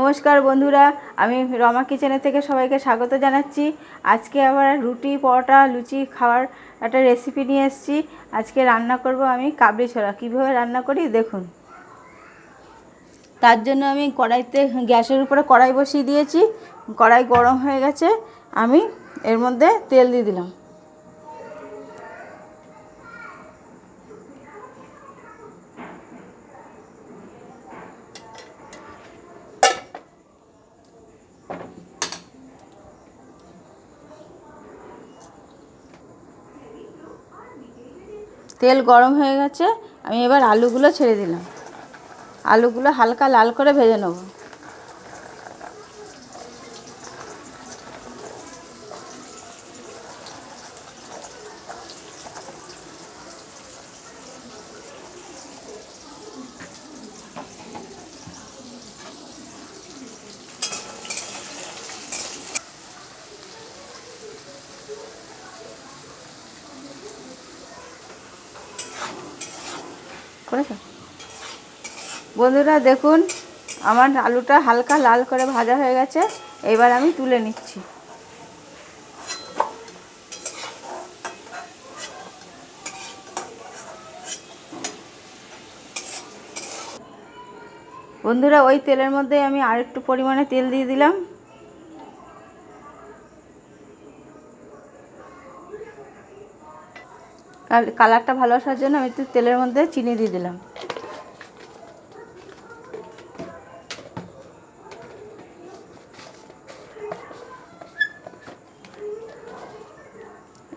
নমস্কার বন্ধুরা, আমি রমা কিচেনের থেকে সবাইকে স্বাগত জানাচ্ছি। আজকে আবার রুটি, পরোটা, লুচি খাওয়ার একটা রেসিপি নিয়ে এসেছি। আজকে রান্না করব আমি কাবলি ছোলা। কীভাবে রান্না করি দেখুন। তার জন্য আমি কড়াইতে, গ্যাসের উপরে কড়াই বসিয়ে দিয়েছি। কড়াই গরম হয়ে গেছে। আমি এর মধ্যে তেল দিয়ে দিলাম। তেল গরম হয়ে গেছে, আমি এবার আলুগুলো ছেড়ে দিলাম। আলুগুলো হালকা লাল করে ভেজে নেব। করেছ? বন্ধুরা, দেখুন, আমার আলুটা হালকা লাল করে ভাজা হয়ে গেছে। এবার আমি তুলে নিচ্ছি। বন্ধুরা, ওই তেলের মধ্যে আমি আর একটু পরিমাণে তেল দিয়ে দিলাম। কালারটা ভালো আসার জন্য আমি একটু তেলের মধ্যে চিনি দিয়ে দিলাম।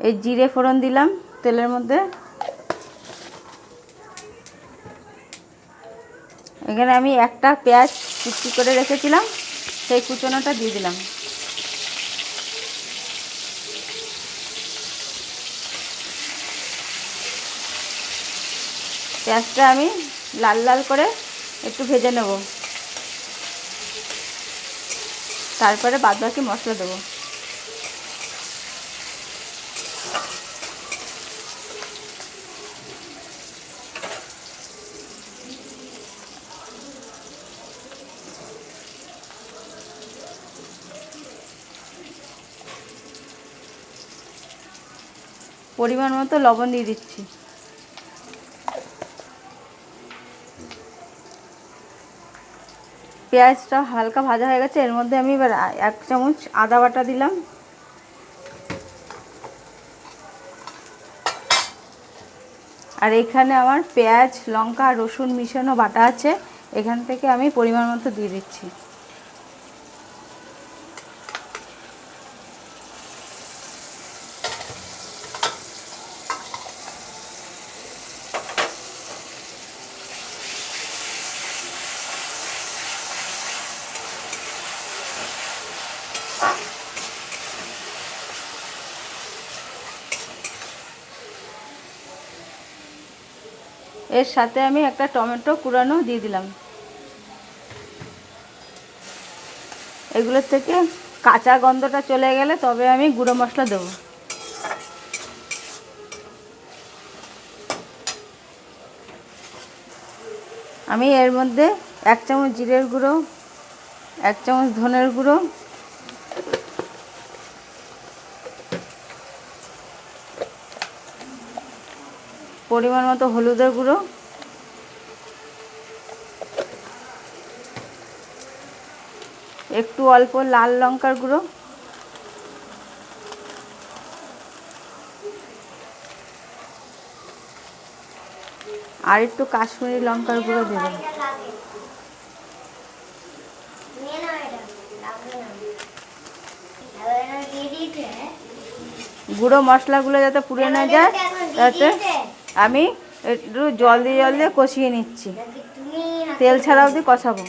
এই জিরে ফোড়ন দিলাম তেলের মধ্যে। এখানে আমি একটা পেঁয়াজ কুচি করে রেখেছিলাম, সেই কুচনোটা দিয়ে দিলাম। পেঁয়াজটা আমি লাল লাল করে একটু ভেজে নেব। তারপরে বাদ বাকি মশলা দেবো। পরিমাণ মতো লবণ দিয়ে দিচ্ছি। পেঁয়াজটা হালকা ভাজা হয়ে গেছে, এর মধ্যে আমি এবার এক চামচ আদা বাটা দিলাম। আর এখানে আমার পেঁয়াজ, লঙ্কা, রসুন মিশানো বাটা আছে, এখান থেকে আমি পরিমাণ মতো দিয়ে দিচ্ছি। এর সাথে আমি একটা টমেটো কুড়ানো দিয়ে দিলাম। এগুলোর থেকে কাঁচা গন্ধটা চলে গেলে তবে আমি গুঁড়ো মশলা দেবো। আমি এর মধ্যে এক চামচ জিরের গুঁড়ো, এক চামচ ধনের গুঁড়ো পরিমাণ মতো হলুদের গুঁড়ো। একটু অল্প লাল লঙ্কার গুঁড়ো। আর একটু কাশ্মীরি লঙ্কার গুঁড়ো দেবেন গুঁড়ো মশলাগুলো যাতে পুড়ে না যায় যাতে আমি একটু জল দিয়ে জল দিয়ে কষিয়ে নিচ্ছি। তেল ছাড়া অবধি কষাবো।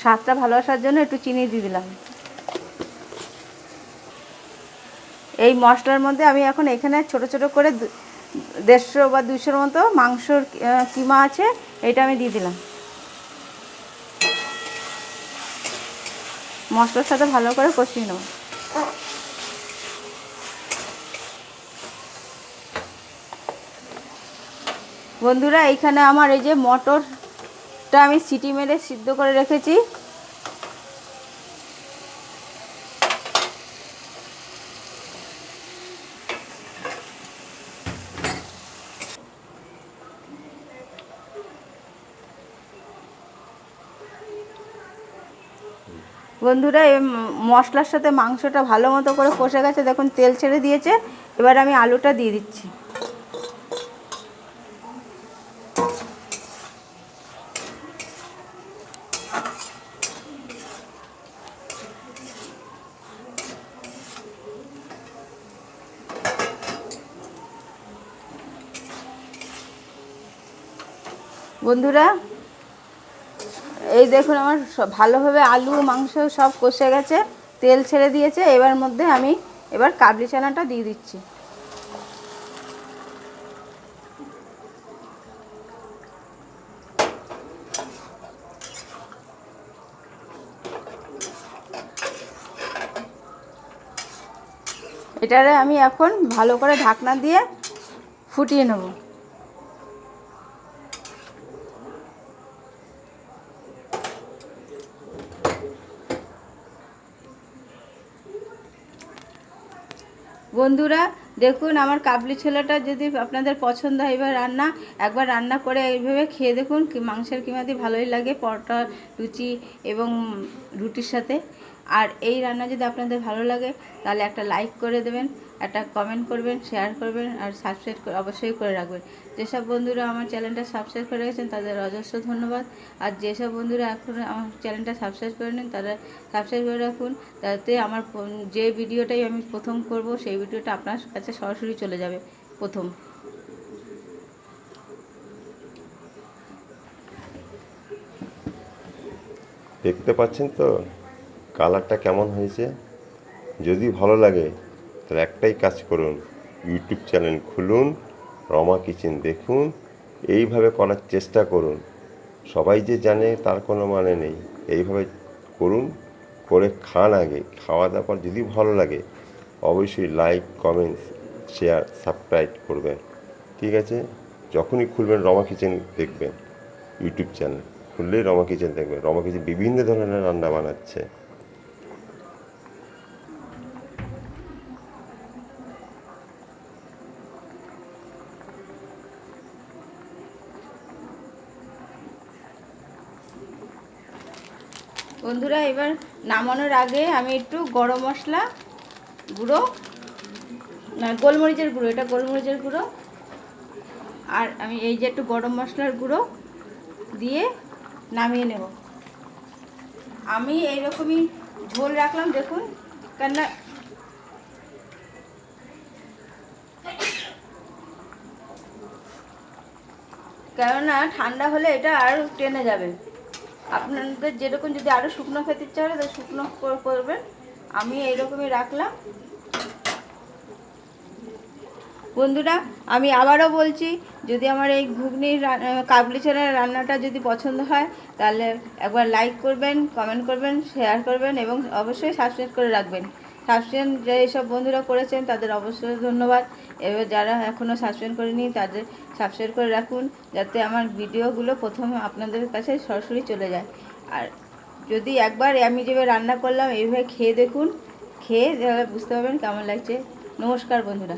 স্বাদটা ভালো আসার জন্য একটু চিনি দিয়ে দিলাম। এই মশলার মধ্যে আমি এখন এখানে ছোট ছোট করে দেড়শো বা দুশোর মতো মাংসর কিমা আছে, এটা আমি দিয়ে দিলাম। মশলার সাথে ভালো করে কষিয়ে নেব। বন্ধুরা এইখানে আমার এই যে মটরটা আমি সিটি মেরে সিদ্ধ করে রেখেছি। বন্ধুরা, এই মশলার সাথে মাংসটা ভালো মতো করে কষে গেছে। দেখুন, তেল ছেড়ে দিয়েছে। এবার আমি আলুটা দিয়ে দিচ্ছি। বন্ধুরা, এই দেখুন আমার ভালোভাবে আলু, মাংস সব কষে গেছে, তেল ছেড়ে দিয়েছে, এবার মধ্যে আমি এবার কাবলি চানাটা দিয়ে দিচ্ছি। এটারে আমি এখন ভালো করে ঢাকনা দিয়ে ফুটিয়ে নেব। বন্ধুরা, দেখুন আমার কাবলি ছোলাটা যদি আপনাদের পছন্দ হয়, এবার রান্না, একবার রান্না করে এইভাবে খেয়ে দেখুন মাংসের দিয়ে ভালোই লাগে পরোটা লুচি এবং রুটির সাথে। আর এই রান্না যদি আপনাদের ভালো লাগে, তাহলে একটা লাইক করে দেবেন। একটা কমেন্ট করবেন শেয়ার করবেন আর সাবস্ক্রাইব অবশ্যই করে রাখবেন। যেসব বন্ধুরা আমার চ্যানেলটা সাবস্ক্রাইব করে রেখেছেন, তাদের অজস্র ধন্যবাদ। আর যেসব বন্ধুরা এখন আমার চ্যানেলটা সাবস্ক্রাইব করে নেন, তারা সাবস্ক্রাইব করে রাখুন। তাতে আমার যে ভিডিওটাই আমি প্রথম করব, সেই ভিডিওটা আপনার কাছে সরাসরি চলে যাবে প্রথম। দেখতে পাচ্ছেন তো? কালারটা কেমন হয়েছে? যদি ভালো লাগে তাহলে একটাই কাজ করুন ইউটিউব চ্যানেল খুলুন, রমা কিচেন দেখুন, এইভাবে করার চেষ্টা করুন। সবাই যে জানে তার কোনো মানে নেই। এইভাবে করুন, করে খান আগে। খাওয়া দাওয়ার পর যদি ভালো লাগে, অবশ্যই লাইক কমেন্টস শেয়ার সাবস্ক্রাইব করবেন। ঠিক আছে? যখনই খুলবেন রমা কিচেন দেখবেন ইউটিউব চ্যানেল খুললেই রমা কিচেন দেখবেন। রমা কিচেন বিভিন্ন ধরনের রান্না বানাচ্ছে। বন্ধুরা, এবার নামানোর আগে আমি একটু গরম মশলা গুঁড়ো গোলমরিচের গুঁড়ো, এটা গোলমরিচের গুঁড়ো। আর আমি এই যে একটু গরম মশলার গুঁড়ো দিয়ে নামিয়ে নেব। আমি এইরকমই ঝোল রাখলাম, দেখুন, কেননা কেননা ঠান্ডা হলে এটা আর টেনে যাবে। আপনাদের যেরকম যদি আরও শুকনো খেতে ইচ্ছা হয়, তাহলে শুকনো করবেন। আমি এইরকমই রাখলাম। বন্ধুরা, আমি আবারও বলছি, যদি আমার এই ঘুগনির কাবলি ছোলার রান্নাটা যদি পছন্দ হয়, তাহলে একবার লাইক করবেন কমেন্ট করবেন শেয়ার করবেন, এবং অবশ্যই সাবস্ক্রাইব করে রাখবেন। সাবস্ক্রাইব যে এইসব বন্ধুরা করেছেন, তাদের অবশ্যই ধন্যবাদ। এবার যারা এখনও সাবস্ক্রাইব করেনি, তাদের সাবস্ক্রাইব করে রাখুন, যাতে আমার ভিডিওগুলো প্রথমে আপনাদের কাছে সরাসরি চলে যায়। আর যদি একবার আমি যেভাবে রান্না করলাম, এইভাবে খেয়ে দেখুন, খেয়ে বুঝতে পারবেন কেমন লাগছে। নমস্কার বন্ধুরা।